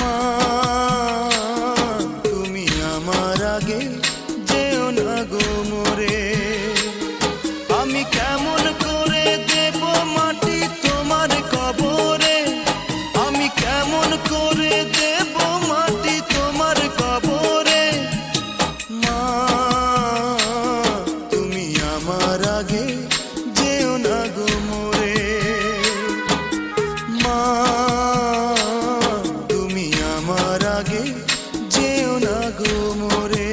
মা তুমি আমার আগে গো মোরে।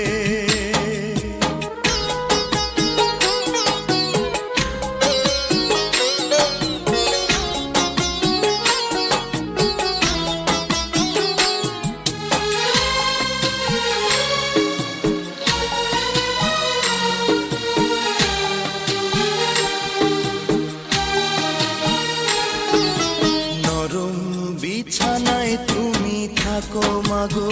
বিছানায় তুমি থাকো মাগো।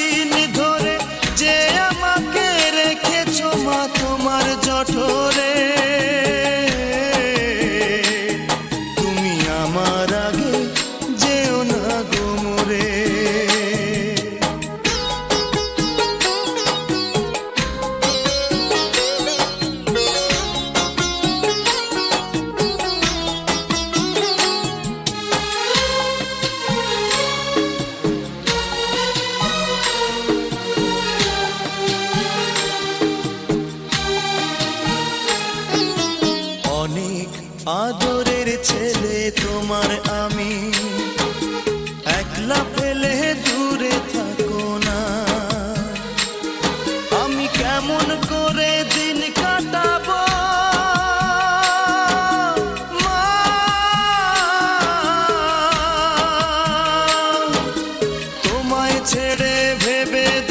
আদরের ছেলে তোমার আমি। একলা পেলে দূরে থাকো না। আমি কেমন করে দিন কাটাবো? তোমায় ছেড়ে ভেবে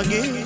again.